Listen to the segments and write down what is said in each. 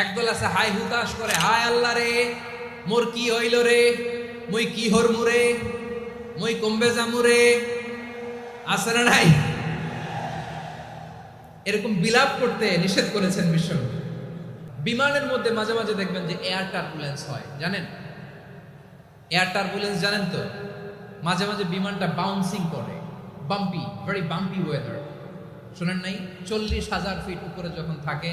একদল আছে হাই হুতাশ করে, হায় আল্লাহ রে, মোর কি হইল রে, মুই কি হরমু রে, মুই কমবে জামু রে, আছে না নাই? এরকম বিলাপ করতে নিষেধ করেছেন বিশ্ব বিমানের মধ্যে মাঝে মাঝে দেখবেন যে এয়ার টার্বুলেন্স হয়, জানেন? এয়ার টার্বুলেন্স জানেন তো? মাঝে মাঝে বিমানটা বাউন্সিং করে বাম্পি ভেরি বাম্পি ওয়েদার শোনেন নাই? চল্লিশ হাজার ফিট উপরে যখন থাকে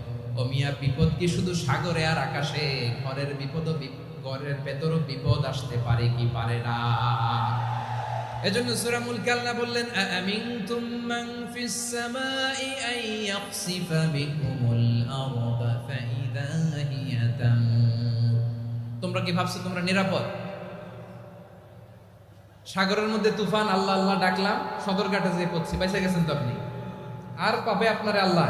ও বিপদ কি শুধু সাগরে আর আকাশে? ঘরের বিপদ ঘরের ভেতরও বিপদ আসতে পারে কি পারে না? এজন্য সূরা মুলক আল্লাহ বললেন আমিনতুম মান ফিস সামাই আন ইয়াখসিফা বিকুমুল আরদ ফাইদা হিয়া তোমরা কি ভাবছ তোমরা নিরাপদ? সাগরের মধ্যে তুফান, আল্লাহ আল্লাহ ডাকলাম, সদরঘাটে যে পড়ছি, বাইসে গেছেন তো আপনি? আর পাবে আপনার আল্লাহ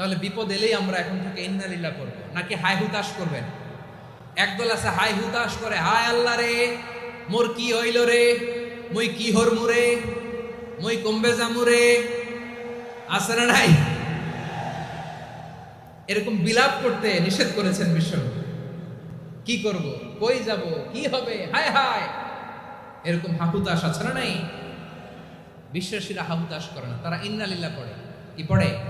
তাহলে বিপদ এলেই আমরা এখন থেকে ইন্নালিল্লাহ করব। নাকি হাই হুতাশ করবেন? একদল আছে হাই হুতাশ করে, হায় আল্লাহ রে, মোর কি হইল রে? মুই কি হর মুরে মুই কমবে জামুরে আছে না নাই? এরকম বিলাপ করতে নিষেধ করেছেন বিশ্ব কি করব? কই যাব? কি হবে? হায় হায়! এরকম হাহুতাশ আছে না নাই? বিশ্বাসীরা হাহুতাশ করে না, তারা ইন্নালিল্লাহ পড়ে। কি পড়ে?